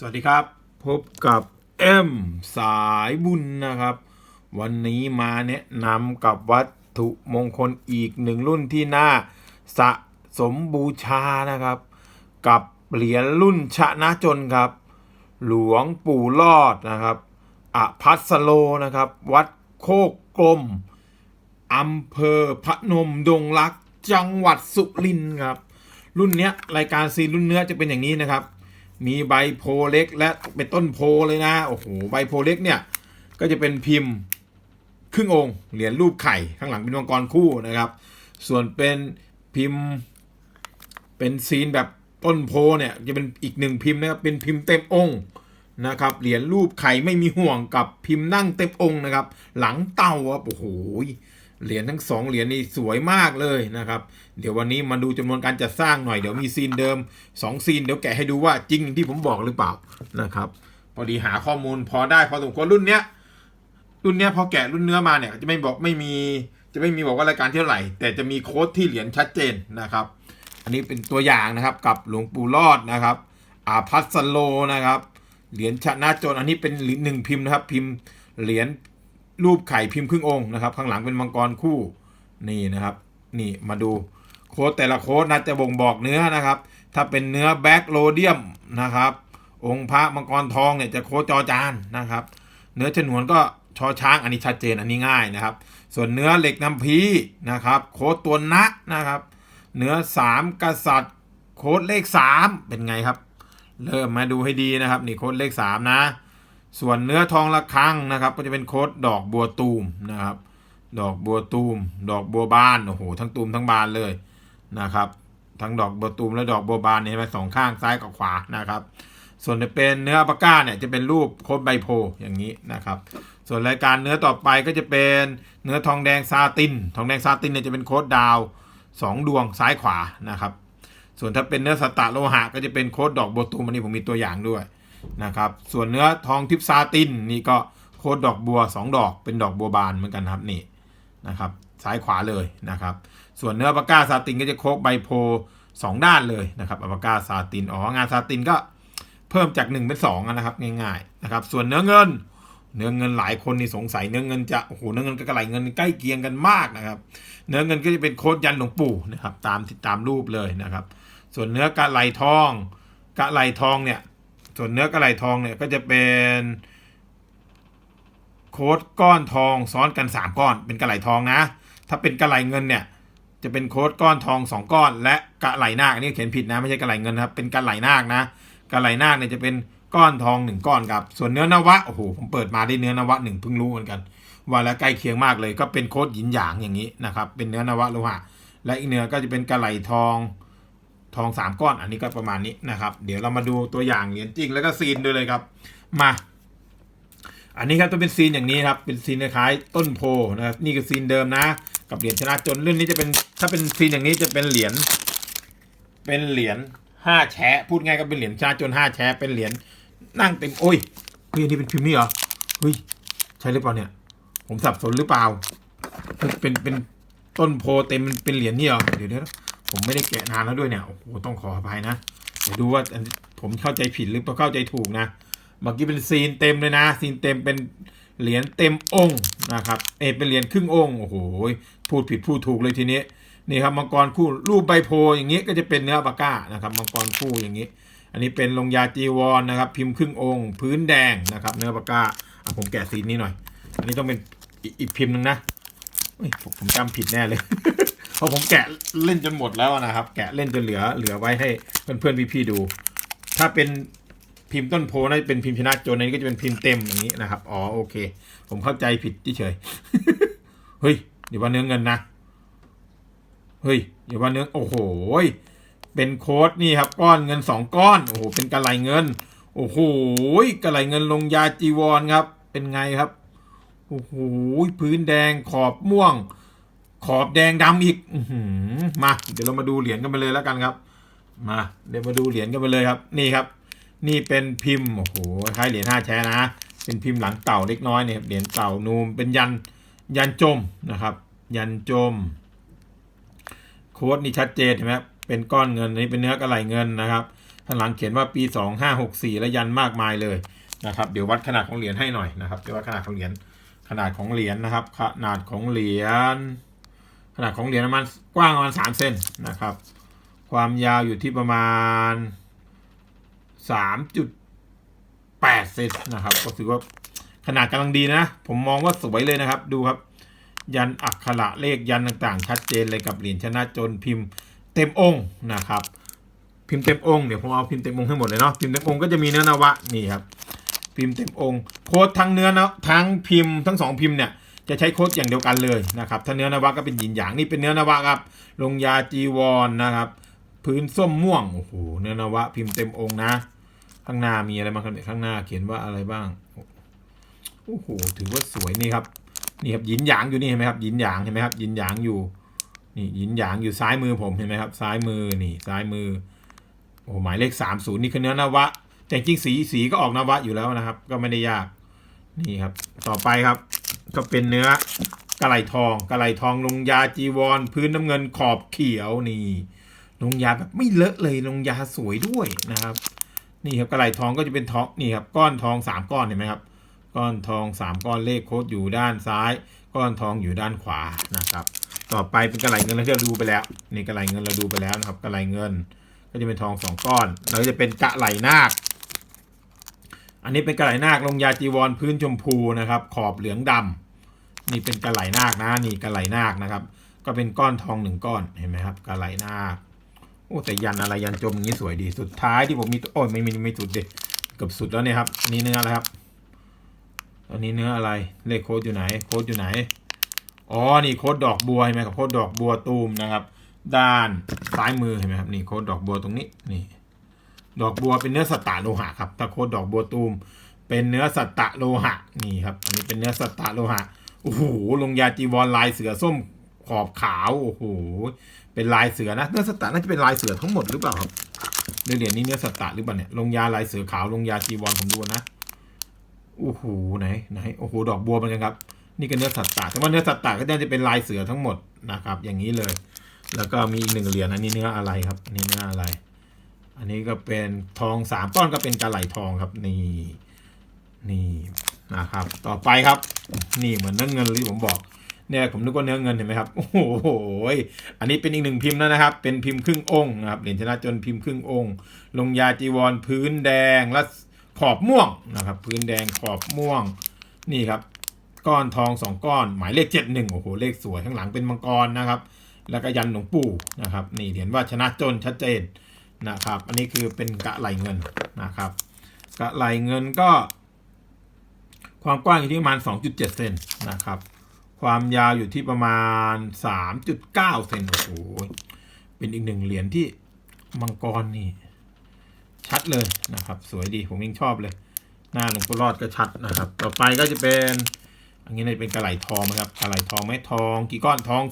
สวัสดีครับ พบกับเอ็มสายบุญนะครับ วันนี้มาแนะนำกับวัตถุมงคลอีกหนึ่งรุ่นที่น่าสะสมบูชานะครับ กับเหรียญรุ่นชนะจนครับ หลวงปู่รอดนะครับอภัสโลนะครับ วัดโคกกลมอำเภอพระนมดงรักจังหวัดสุรินทร์ครับ รุ่นเนี้ยรายการซีรุ่นเนื้อจะเป็นอย่างนี้นะครับ มีใบโพเล็ก และเป็นต้นโพเลยนะโอ้โหใบโพเล็กเนี่ยก็จะเป็นพิมพ์ครึ่งองค์เหรียญรูปไข่ข้างหลังเป็นมังกรคู่นะครับ ส่วนเป็นพิมพ์เป็นซีนแบบต้นโพเนี่ยจะเป็นอีกหนึ่งพิมพ์นะครับเป็นพิมพ์เต็มองค์นะครับเหรียญรูปไข่ไม่มีห่วงกับพิมพ์นั่งเต็มองค์นะครับ หลังเต่าครับโอ้โห เหรียญทั้งสองเหรียญนี่สวยมากเลยนะครับ เดี๋ยววันนี้มาดูจำนวนการจัดสร้างหน่อย เดี๋ยวมีซีนเดิม2ซีนเดี๋ยวแกะให้ดูว่าจริงที่ผมบอกหรือเปล่านะครับ พอดีหาข้อมูลพอได้พอสมควรรุ่นเนี้ยรุ่นเนี้ยพอแกะรุ่นเนื้อมาเนี่ยจะไม่บอกไม่มีจะไม่มีบอกว่ารายการเท่าไหร่ แต่จะมีโค้ดที่เหรียญชัดเจนนะครับ อันนี้เป็นตัวอย่างนะครับกับหลวงปู่รอดนะครับอาพัสโลนะครับ เหรียญชนะจนอันนี้เป็นหนึ่งพิมพ์นะครับ พิมพ์เหรียญ รูปไข่พิมพ์ครึ่งองค์นะครับ ข้างหลังเป็นมังกรคู่นี่นะครับ นี่มาดูโค้ดแต่ละโค้ดนะจะบ่งบอกเนื้อนะครับ ถ้าเป็นเนื้อแบ็กโลเดียมนะครับ องค์พระมังกรทองเนี่ยจะโค้ดจอจานนะครับ เนื้อฉนวนก็ชอช้างอันนี้ชัดเจนอันนี้ง่ายนะครับ ส่วนเนื้อเหล็กน้ำพีนะครับ โค้ดตัวนะนะครับ เนื้อสามกษัตริย์ โค้ดเลขสามเป็นไงครับ เริ่มมาดูให้ดีนะครับ นี่โค้ดเลขสามนะ ส่วนเนื้อทองระฆังนะครับ ก็จะเป็นโค้ดดอกบัวตูมนะครับ ดอกบัวตูม ดอกบัวบานโอ้โหทั้งตูมทั้งบานเลยนะครับ ทั้งดอกบัวตูมและดอกบัวบานเนี่ยเห็นไหมสองข้างซ้ายกับขวานะครับ ส่วนจะเป็นเนื้อปาก้าเนี่ยจะเป็นรูปโค้ดใบโพอย่างนี้นะครับ ส่วนรายการเนื้อต่อไปก็จะเป็นเนื้อทองแดงซาติน ทองแดงซาตินเนี่ยจะเป็นโค้ดดาวสองดวงซ้ายขวานะครับ ส่วนถ้าเป็นเนื้อสตะโลหะก็จะเป็นโค้ดดอกโบวตูมอันนี้ผมมีตัวอย่างด้วย นะครับส่วนเนื้อทองทิพซาตินนี่ก็โคดดอกบัว 2 ดอกเป็นดอกบัวบานเหมือนกันครับนี่นะครับซ้ายขวาเลยนะครับส่วนเนื้อปากกาซาตินก็จะโค้ดใบโพสองด้านเลยนะครับอัปากาซาตินอ๋องานซาตินก็เพิ่มจาก 1 เป็น2นะครับง่ายๆนะครับส่วนเนื้อเงินเนื้อเงินหลายคนนี่สงสัยเนื้อเงินจะโอ้โหเนื้อเงินกับกระไหลเงินใกล้เคียงกันมากนะครับ เนื้อเงินก็จะเป็นโคดยันหลวงปู่นะครับตามตามรูปเลยนะครับ ส่วนเนื้อกระไหลทองกระไหลทองเนี่ย ส่วนเนื้อกระไหลทองเนี่ยก็จะเป็นโค้ดก้อนทองซ้อนกัน 3 ก้อน เป็นกระไหลทองนะ ถ้าเป็นกระไหลเงินเนี่ยจะเป็นโค้ดก้อนทอง 2 ก้อน และกระไหลนาคนนี้เขียนผิดนะไม่ใช่กระไหลเงินนะครับเป็นกระไหลนาคนะกระไหลนาคเนี่ยจะเป็นก้อนทองหนึ่งก้อนครับส่วนเนื้อนวะโอ้โหผมเปิดมาได้เนื้อนวะหนึ่งเพิ่งรู้เหมือนกันว่าแล้วใกล้เคียงมากเลยก็เป็นโค้ดหยินหยางอย่างนี้นะครับเป็นเนื้อนวะโลหะและอีกเนื้อก็จะเป็นกระไหลทอง ทองสามก้อน อันนี้ก็ประมาณนี้นะครับ เดี๋ยวเรามาดูตัวอย่างเหรียญจริงแล้วก็ซีนด้วยเลยครับ มา อันนี้ครับจะเป็นซีนอย่างนี้ครับ เป็นซีนคล้ายต้นโพนะครับ นี่คือซีนเดิมนะ กับเหรียญชนะจนเรื่องนี้จะเป็นถ้าเป็นซีนอย่างนี้จะเป็นเหรียญ เป็นเหรียญห้าแฉะพูดง่ายก็เป็นเหรียญชนะจนห้าแฉะเป็นเหรียญนั่งเต็มโอ้ยเฮ้ยอันนี้เป็นพิมพ์นี่เหรอเฮ้ยใช่หรือเปล่าเนี่ย ผมสับสนหรือเปล่า เป็นเป็นต้นโพเต็มเป็นเหรียญนี่เหรอเดี๋ยวเดี๋ยว ผมไม่ได้แกะนานแล้วด้วยเนี่ยโอ้โหต้องขออภัยนะเดี๋ยวดูว่าผมเข้าใจผิดหรือเข้าใจถูกนะเมื่อกี้เป็นซีนเต็มเลยนะ ซีนเต็มเป็นเหรียญเต็มองค์นะครับเอเป็นเหรียญครึ่งองค์โอ้โหพูดผิดพูดถูกเลยทีนี้นี่ครับมังกรคู่รูปใบโพอย่างนี้ก็จะเป็นเนื้อปาก้านะครับมังกรคู่อย่างนี้ อันนี้เป็นลงยาจีวรนะครับ พิมพ์ครึ่งองค์ พื้นแดงนะครับ เนื้อปาก้าอะผมแกะซีนนี้หน่อย อันนี้ต้องเป็นอีกพิมพ์หนึ่งนะผมจำผิดแน่เลย เพราะผมแกะเล่นจนหมดแล้วนะครับ แกะเล่นจนเหลือเหลือไว้ให้เพื่อนๆพี่ๆดู ถ้าเป็นพิมพ์ต้นโพน่าจะเป็นพิมพ์ชนะโจนนี้ก็จะเป็นพิมพ์เต็มอย่างนี้นะครับ อ๋อโอเค ผมเข้าใจผิดเฉยเฮ้ยเดี๋ยวว่าเนื้อเงินนะเฮ้ยเดี๋ยวว่าเนื้อโอ้โหเป็นโค้ดนี่ครับก้อนเงินสองก้อนโอ้โหเป็นกระไหลเงิน โอ้โหกระไหลเงินลงยาจีวรครับ เป็นไงครับโอ้โหพื้นแดงขอบม่วง ขอบแดงดำอีกอมา เดี๋ยวเรามาดูเหรียญกันไปเลยแล้วกันครับ มา เดี๋ยวมาดูเหรียญกันไปเลยครับ นี่ครับ นี่เป็นพิมพ์โอ้โหคล้ายเหรียญห้าแชนะ เป็นพิมพ์หลังเต่าเล็กน้อยเนี่ยเหรียญเต่านูมเป็นยันยันจมนะครับ ยันจม โค้ดนี่ชัดเจนเห็นไหมครับเป็นก้อนเงินอันนี้เป็นเนื้อกระไหลเงินนะครับข้างหลังเขียนว่าปีสองห้าหกสี่และยันมากมายเลยนะครับ เดี๋ยววัดขนาดของเหรียญให้หน่อยนะครับเดี๋ยววัดขนาดของเหรียญขนาดของเหรียญนะครับ ขนาดของเหรียญ ขนาดของเหรียญประมาณกว้างประมาณสามเซนนะครับ ความยาวอยู่ที่ประมาณสามจุดแปดเซนนะครับ ก็ถือว่าขนาดกำลังดีนะ ผมมองว่าสวยเลยนะครับ ดูครับ ยันอักขระเลขยันต่างๆ ชัดเจนเลยกับเหรียญชนะจนพิมพ์เต็มองค์นะครับ พิมพ์เต็มองค์เดี๋ยวผมเอาพิมพ์เต็มองค์ให้หมดเลยเนาะพิมพ์เต็มองค์ก็จะมีเนื้อนวะนี่ครับพิมพ์เต็มองค์โค้ดทั้งเนื้อนะทั้งพิมพ์ทั้งสองพิมพ์เนี่ย จะใช้โค้ดอย่างเดียวกันเลยนะครับถ้าเนื้อนวะก็เป็นหยินหยางนี่เป็นเนื้อนวะครับ ลงยาจีวรนนะครับพื้นส้มม่วงโอ้โหเนื้อนวะพิมพ์เต็มองค์นะ ข้างหน้ามีอะไรบ้างครับเนี่ยข้างหน้าเขียนว่าอะไรบ้างโอ้โหถือว่าสวยนี่ครับนี่ครับหยินหยางอยู่นี่เห็นไหมครับหยินหยางเห็นไหมครับหยินหยางอยู่นี่หยินหยางอยู่ซ้ายมือผมเห็นไหมครับ ซ้ายมือนี่ซ้ายมือโอ้หมายเลขสามศูนย์นี่คือเนื้อนวะ แต่จริงสีสีก็ออกนวะอยู่แล้วนะครับ ก็ไม่ได้ยากนี่ครับ ต่อไปครับ ก็เป็นเนื้อกระไหลทองกระไหลทองลงยาจีวร พื้นน้ำเงินขอบเขียวนี่ลงยาแบบไม่เลอะเลยลงยาสวยด้วยนะครับ นี่ครับกระไหลทองก็จะเป็นทองนี่ครับก้อนทองสามก้อนเห็นไหมครับ ก้อนทองสามก้อนเลขโคดอยู่ด้านซ้าย ก้อนทองอยู่ด้านขวานะครับ ต่อไปเป็นกระไหลเงินเราที่เราดูไปแล้วนี่กระไหลเงินเราดูไปแล้วนะครับกระไหลเงินก็จะเป็นทองสองก้อนแล้วจะเป็นกระไหลนาค อันนี้เป็นกระไหลนาคลงยาจีวรพื้นชมพูนะครับ ขอบเหลืองดำนี่เป็นกระไหลนาคนะนี่กระไหลนาคนะครับ ก็เป็นก้อนทองหนึ่งก้อนเห็นไหมครับกระไหลนาคโอ้แต่ยันอะไรยันจมอย่างนี้สวยดีสุดท้ายที่ผมมีโอ้ยไม่มีไม่สุดเดิเกือบสุดแล้วเนี่ยครับนนี่เนื้ออะไรครับอันนี้เนื้ออะไรเลขโค้ดอยู่ไหน โค้ดอยู่ไหนอ๋อนี่โค้ดดอกบัวเห็นไหมครับโค้ดดอกบัวตูมนะครับ ด้านซ้ายมือเห็นไหมครับนี่โค้ดดอกบัวตรงนี้นี่ ดอกบัวเป็นเนื้อสตตะโลหะครับถ้าโคดดอกบัวตูม เป็นเนื้อสตตะโลหะนี่ครับ อันนี้เป็นเนื้อสตตะโลหะโอ้โหลงยาจีวรลายเสือส้มขอบขาวโอ้โหเป็นลายเสือนะเนื้อสตตะน่าจะเป็นลายเสือทั้งหมดหรือเปล่าครับเหรียญนี้เนื้อสตตะหรือเปล่าเนี่ยลงยาลายเสือขาวลงยาจีวรผมดูนะโอ้โหไหนไหนโอ้โหดอกบัวเหมือนกันครับ นี่ก็เนื้อสัตตะแต่ว่าเนื้อสัตตะก็น่าจะเป็นลายเสือทั้งหมดนะครับ อย่างนี้เลย แล้วก็มีอีกหนึ่งเหรียญอันนี้เนื้ออะไรครับอันนี้เนื้ออะไร อันนี้ก็เป็นทองสามก้อนก็เป็นกระไหลทองครับนี่นี่นะครับ ต่อไปครับ นี่เหมือนเนื้อเงินที่ผมบอกเนี่ยผมนึกว่าเนื้อเงินเห็นไหมครับโอ้โหอันนี้เป็นอีกหนึ่งพิมพ์แล้วนะครับ เป็นพิมพ์ครึ่งองค์นะครับเหรียญชนะจนพิมพ์ครึ่งองค์ ลงยาจีวรพื้นแดงและขอบม่วงนะครับ พื้นแดงขอบม่วงนี่ครับ ก้อนทองสองก้อน หมายเลขเจ็ดหนึ่งโอ้โหเลขสวยข้างหลังเป็นมังกรนะครับ แล้วก็ยันหลวงปู่นะครับ นี่เห็นว่าชนะจนชัดเจน นะครับ อันนี้คือเป็นกะไหลเงินนะครับ กะไหลเงินก็ ความกว้างอยู่ที่ประมาณ 2.7 เซนนะครับ ความยาวอยู่ที่ประมาณ 3.9 เซนโอ้โหเป็นอีกหนึ่งเหรียญที่มังกรนี่ ชัดเลยนะครับ สวยดีผมยังชอบเลย หน้าหลวงปู่รอดก็ชัดนะครับ ต่อไปก็จะเป็น อันนี้เนี่ยเป็นกระไหลทองนะครับกระไหลทองไหมทอง กี่ก้อนทอง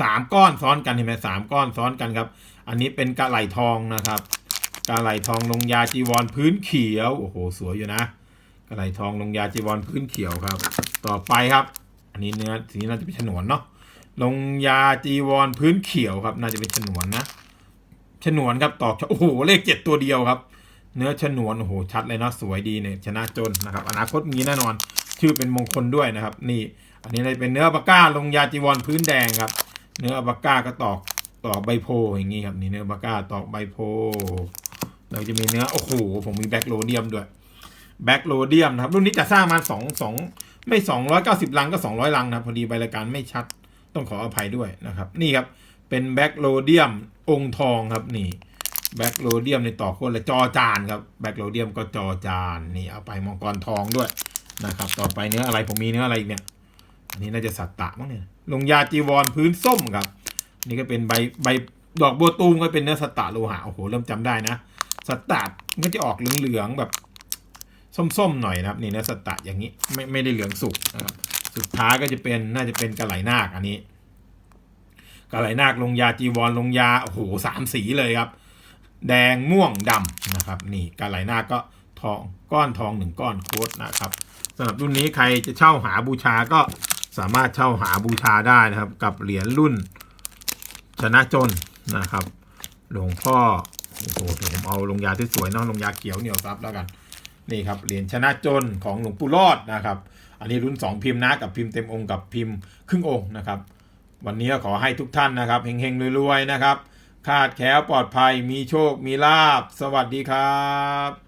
สามก้อนซ้อนกันเห็นไหมสามก้อนซ้อนกันครับ อันนี้เป็นกระไหลทองนะครับกระไหลทองลงยาจีวรพื้นเขียวโอ้โหสวยอยู่นะกระไหลทองลงยาจีวรพื้นเขียวครับ ต่อไปครับ อันนี้เนื้อสีนี้น่าจะเป็นฉนวนเนาะลงยาจีวรพื้นเขียวครับ น่าจะเป็นฉนวนนะฉนวนครับตอกโอ้โหเลขเจ็ดตัวเดียวครับ เนื้อฉนวนโอ้โหชัดเลยเนาะสวยดีเนี่ยชนะจนนะครับ อนาคตมีแน่นอนชื่อเป็นมงคลด้วยนะครับ นี่ อันนี้เลยเป็นเนื้อปากก้าลงยาจีวรพื้นแดงครับ เนื้อปากก้าก็ตอกตอกใบโพอย่างนี้ครับนี่เนื้อปากก้าตอกใบโพเราจะมีเนื้อโอ้โหผมมีแบ็กโลเดียมด้วยแบ็กโลเดียมนะครับรุ่นนี้จะสร้างมาสองสองไม่สองร้อยเก้าสิบลังก็สองร้อยลังนะพอดีใบรายการไม่ชัดต้องขออภัยด้วยนะครับนี่ครับเป็นแบ็กโลเดียมองทองครับนี่แบ็กโลเดียมในต่อคนละจอจานครับแบ็กโลเดียมก็จอจานนี่เอาไปมังกรทองด้วยนะครับต่อไปเนื้ออะไรผมมีเนื้ออะไรอีกเนี่ย นนี้น่าจะสัตตะมั้งเนี่ย ลงยาจีวรพื้นส้มครับ นี่ก็เป็นใบใบดอกบัวตูมก็เป็นเนื้อสัตตะโลหะโอ้โหเริ่มจำได้นะ สัตตะมันก็จะออกเหลืองๆแบบส้มๆหน่อยนะครับ นี่เนื้อสัตตะอย่างนี้ไม่ไม่ได้เหลืองสุกนะครับสุดท้ายก็จะเป็นน่าจะเป็นกระไหลนาคอันนี้กระไหลนาคลงยาจีวรลงยาโอ้โหสามสีเลยครับ แดงม่วงดำนะครับ นี่กระไหลนาคก็ทองก้อนทองหนึ่งก้อนโค้ดนะครับสำหรับรุ่นนี้ใครจะเช่าหาบูชาก็ สามารถเช่าหาบูชาได้นะครับ กับเหรียญรุ่นชนะจนนะครับ หลวงพ่อโอ้โหผมเอาลงยาที่สวยเนาะลงยาเขียวเหนียวซับแล้วกันนี่ครับเหรียญชนะจนของหลวงปู่รอดนะครับ อันนี้รุ่น 2 พิมพ์นะกับพิมพ์เต็มองค์กับพิมพ์ครึ่งองค์นะครับ วันนี้ขอให้ทุกท่านนะครับเฮงๆรวยๆนะครับคาดแคล้วปลอดภัยมีโชคมีลาบ สวัสดีครับ